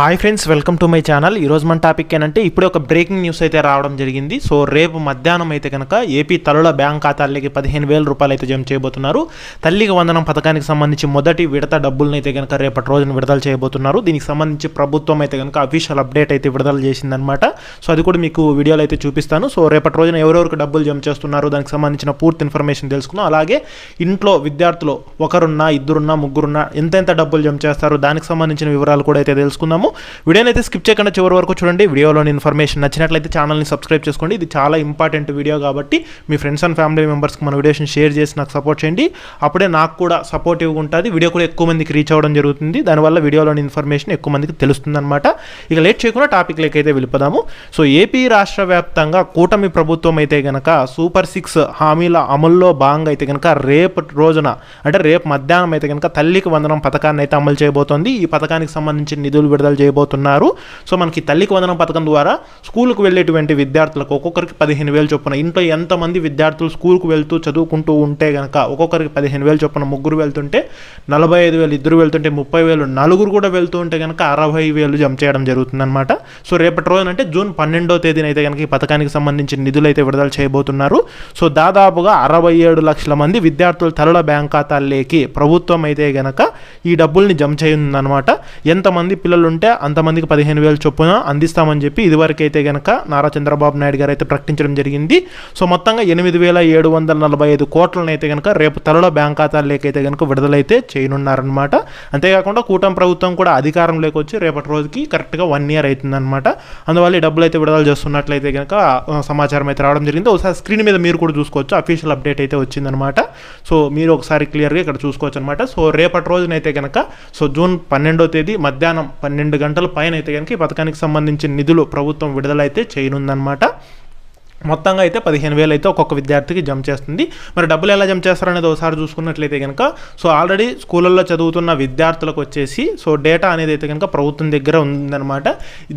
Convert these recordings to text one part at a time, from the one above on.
Hi friends welcome to my channel ఈరోజు మన topic ఏంటంటే ఇప్పుడే ఒక బ్రేకింగ్ న్యూస్ అయితే రావడం జరిగింది. సో రేపు మధ్యాహ్నం అయితే కనుక ఏపీ తల్లుల బ్యాంక్ ఖాతాలకి పదిహేను వేల రూపాయలు అయితే జమ చేయబోతున్నారు. తల్లికి వందనం పథకానికి సంబంధించి మొదటి విడత డబ్బులను అయితే కనుక రేపటి రోజున విడుదల చేయబోతున్నారు. దీనికి సంబంధించి ప్రభుత్వం అయితే కనుక అఫీషియల్ అప్డేట్ అయితే విడుదల చేసిందనమాట సో అది కూడా మీకు వీడియోలో అయితే చూపిస్తాను. సో రేపటి రోజున ఎవరెవరికి డబ్బులు జమ చేస్తున్నారు దానికి సంబంధించిన పూర్తి ఇన్ఫర్మేషన్ తెలుసుకుందాం. అలాగే ఇంట్లో విద్యార్థులు ఒకరున్నా ఇద్దరున్నా ముగ్గురున్నా ఎంతెంత డబ్బులు జమ చేస్తారు దానికి సంబంధించిన వివరాలు కూడా అయితే తెలుసుకుందాము. వీడియోని అయితే స్కిప్ చేయకుండా చివరి వరకు చూడండి. వీడియోలోని ఇన్ఫర్మేషన్ నచ్చినట్లయితే ఛానల్ని సబ్స్క్రైబ్ చేసుకోండి. ఇది చాలా ఇంపార్టెంట్ వీడియో కాబట్టి మీ ఫ్రెండ్స్ అండ్ ఫ్యామిలీ మెంబర్స్కి మన వీడియోస్ని షేర్ చేసి నాకు సపోర్ట్ చేయండి. అప్పుడే నాకు కూడా సపోర్టివ్గా ఉంటుంది వీడియో కూడా ఎక్కువ మందికి రీచ్ అవ్వడం జరుగుతుంది. దానివల్ల వీడియోలోని ఇన్ఫర్మేషన్ ఎక్కువ మందికి తెలుస్తుందన్నమాట. ఇక లేట్ చేయకుండా టాపిక్ అయితే వెళ్ళిపోదాము. సో ఏపీ రాష్ట్ర వ్యాప్తంగా కూటమి ప్రభుత్వం అయితే గనక సూపర్ సిక్స్ హామీల అమల్లో భాగంగా అయితే కనుక రేపు రోజున అంటే రేపు మధ్యాహ్నం అయితే కనుక తల్లికి వందనం పథకాన్ని అయితే అమలు చేయబోతోంది. ఈ పథకానికి సంబంధించిన నిధులు విడుదల చేయబోతున్నారు. సో మనకి తల్లికి వందనం పథకం ద్వారా స్కూల్కు వెళ్ళేటువంటి విద్యార్థులకు ఒక్కొక్కరికి పదిహేను వేలు చొప్పున ఇంట్లో ఎంతమంది విద్యార్థులు స్కూల్కు వెళ్తూ చదువుకుంటూ ఉంటే కనుక ఒక్కొక్కరికి పదిహేను వేలు చొప్పున ముగ్గురు వెళ్తుంటే నలభై ఐదు వేలు ఇద్దరు వెళ్తుంటే ముప్పై వేలు నలుగురు కూడా వెళ్తూ ఉంటే కనుక అరవై వేలు జమ చేయడం జరుగుతుందన్నమాట. సో రేపటి రోజున అంటే జూన్ పన్నెండో తేదీన అయితే కనుక ఈ పథకానికి సంబంధించిన నిధులు అయితే విడుదల చేయబోతున్నారు. సో దాదాపుగా అరవై ఏడు లక్షల మంది విద్యార్థుల తలల బ్యాంక్ ఖాతాల్లోకి ప్రభుత్వం అయితే గనక ఈ డబ్బుల్ని జమ చేయనుందనమాట ఎంతమంది పిల్లలు ఉంటే అంతమందికి పదిహేను వేలు చొప్పున అందిస్తామని చెప్పి ఇదివరకైతే కనుక గనక నారా చంద్రబాబు నాయుడు గారు అయితే ప్రకటించడం జరిగింది. సో మొత్తంగా ఎనిమిది వేల ఏడు వందల నలభై ఐదు కోట్లను అయితే కనుక రేపు తలలో బ్యాంక్ ఖాతాల్లోకి అయితే కనుక విడుదలైతే చేయనున్నారనమాట అంతేకాకుండా కూటమి ప్రభుత్వం కూడా అధికారంలోకి వచ్చి రేపటి రోజుకి కరెక్ట్గా వన్ ఇయర్ అవుతుందన్నమాట అందువల్ల ఈ డబ్బులు అయితే విడుదల చేస్తున్నట్లయితే కనుక సమాచారం అయితే రావడం జరిగింది. ఒకసారి స్క్రీన్ మీద మీరు కూడా చూసుకోవచ్చు. అఫీషియల్ అప్డేట్ అయితే వచ్చిందనమాట సో మీరు ఒకసారి క్లియర్గా ఇక్కడ చూసుకోవచ్చు అనమాట సో రేపటి రోజునైతే కనుక సో జూన్ పన్నెండో తేదీ మధ్యాహ్నం పన్నెండు రెండు గంటల పైన అయితే కనుక ఈ పథకానికి సంబంధించిన నిధులు ప్రభుత్వం విడుదలైతే చేయనుందనమాట మొత్తంగా అయితే పదిహేను వేలు అయితే ఒక్కొక్క విద్యార్థికి జమ చేస్తుంది. మరి డబ్బులు ఎలా జమ చేస్తారనేది ఒకసారి చూసుకున్నట్లయితే కనుక సో ఆల్రెడీ స్కూళ్ళల్లో చదువుతున్న విద్యార్థులకు వచ్చేసి సో డేటా అనేది అయితే కనుక ప్రభుత్వం దగ్గర ఉందన్నమాట.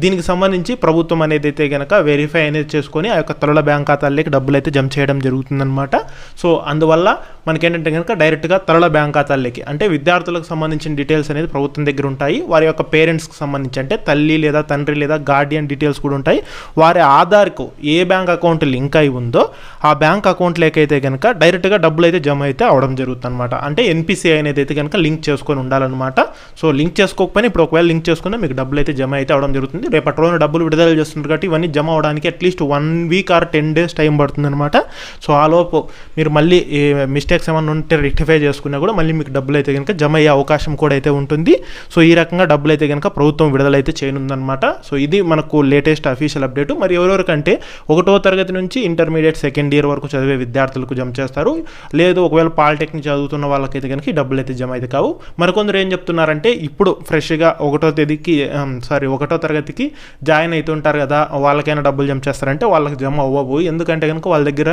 దీనికి సంబంధించి ప్రభుత్వం అనేది అయితే కనుక వెరిఫై అనేది చేసుకొని ఆ యొక్క తొలల బ్యాంక్ ఖాతాలకి డబ్బులు అయితే జమ చేయడం జరుగుతుందన్నమాట. సో అందువల్ల మనకేంటంటే కనుక డైరెక్ట్గా తరల బ్యాంక్ ఖాతాల్లోకి అంటే విద్యార్థులకు సంబంధించిన డీటెయిల్స్ అనేది ప్రభుత్వం దగ్గర ఉంటాయి. వారి యొక్క పేరెంట్స్కి సంబంధించి అంటే తల్లి లేదా తండ్రి లేదా గార్డియన్ డీటెయిల్స్ కూడా ఉంటాయి. వారి ఆధార్కు ఏ బ్యాంక్ అకౌంట్ లింక్ అయి ఉందో ఆ బ్యాంక్ అకౌంట్లోకి అయితే కనుక డైరెక్ట్గా డబ్బులు అయితే జమ అయితే అవడం జరుగుతుంది అనమాట అంటే ఎన్పిసిఐ అనేది అయితే కనుక లింక్ చేసుకొని ఉండాలన్నమాట. సో లింక్ చేసుకోకపోయినా ఇప్పుడు ఒకవేళ లింక్ చేసుకున్నా మీకు డబ్బులు అయితే జమ అయితే అవడం జరుగుతుంది. రేపటి రోజున డబ్బులు విడుదల చేస్తున్నారు కాబట్టి ఇవన్నీ జమ అవడానికి at least one week or ten days time పడుతుంది అనమాట సో ఆ లోపు మీరు మళ్ళీ మిస్టేక్స్ ఏమైనా ఉంటే రెక్టిఫై చేసుకున్నా కూడా మళ్ళీ మీకు డబ్బులు అయితే కనుక జమ అయ్యే అవకాశం కూడా అయితే ఉంటుంది. సో ఈ రకంగా డబ్బులు అయితే కనుక ప్రభుత్వం విడుదలైతే చేయనుందనమాట సో ఇది మనకు లేటెస్ట్ అఫీషియల్ అప్డేట్. మరి ఎవరెవరికంటే ఒకటో తరగతి నుంచి ఇంటర్మీడియట్ సెకండ్ ఇయర్ వరకు చదివే విద్యార్థులకు జమ చేస్తారు. లేదు ఒకవేళ పాలిటెక్నిక్ చదువుతున్న వాళ్ళకైతే కనుక డబ్బులు అయితే జమ అయితే కావు. మరికొందరు ఏం చెప్తున్నారంటే ఇప్పుడు ఫ్రెష్గా ఒకటో తేదీకి సారీ ఒకటో తరగతికి జాయిన్ అవుతుంటారు కదా వాళ్ళకైనా డబ్బులు జమ చేస్తారంటే వాళ్ళకి జమ అవ్వవు. ఎందుకంటే కనుక వాళ్ళ దగ్గర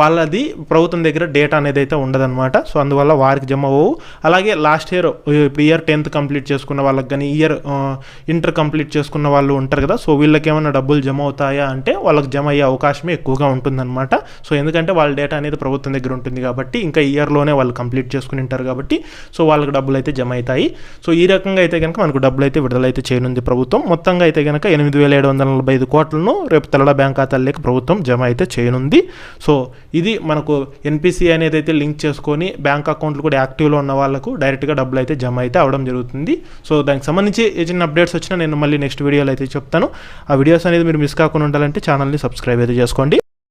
వాళ్ళది ప్రభుత్వం దగ్గర డేటా అనేది అయితే ఉండదన్నమాట. సో అందువల్ల వారికి జమ అవ్వవు. అలాగే లాస్ట్ ఇయర్ ఇప్పుడు ఇయర్ టెన్త్ కంప్లీట్ చేసుకున్న వాళ్ళకి కానీ ఇయర్ ఇంటర్ కంప్లీట్ చేసుకున్న వాళ్ళు ఉంటారు కదా సో వీళ్ళకి ఏమైనా డబ్బులు జమ అవుతాయా అంటే వాళ్ళకి జమ అయ్యే అవకాశమే ఎక్కువగా ఉంటుందన్నమాట. సో ఎందుకంటే వాళ్ళ డేటా అనేది ప్రభుత్వం దగ్గర ఉంటుంది కాబట్టి ఇంకా ఇయర్లోనే వాళ్ళు కంప్లీట్ చేసుకుని ఉంటారు కాబట్టి సో వాళ్ళకి డబ్బులు అయితే జమ అవుతాయి. సో ఈ రకంగా అయితే కనుక మనకు డబ్బులు అయితే విడుదలైతే చేయనుంది ప్రభుత్వం. మొత్తంగా అయితే కనుక ఎనిమిది వేల ఏడు వందల నలభై ఐదు కోట్లను రేపు తెల్లడ బ్యాంక్ ఖాతాల్లోకి ప్రభుత్వం జమ అయితే చేయనుంది. సో ఇది మనకు ఎన్పిసి అనేది అయితే లింక్ చేసుకొని బ్యాంక్ అకౌంట్లు కూడా యాక్టివ్లో ఉన్న వాళ్ళకు డైరెక్ట్గా డబ్బులు అయితే జమ అయితే అవడం జరుగుతుంది. సో దానికి సంబంధించి ఏ చిన్న అప్డేట్స్ వచ్చినా నేను మళ్ళీ నెక్స్ట్ వీడియోలో అయితే చెప్తాను. ఆ వీడియోస్ అనేది మీరు మిస్ కాకుండా ఉండాలంటే ఛానల్ని సబ్స్క్రైబ్ అయితే చేసుకోండి.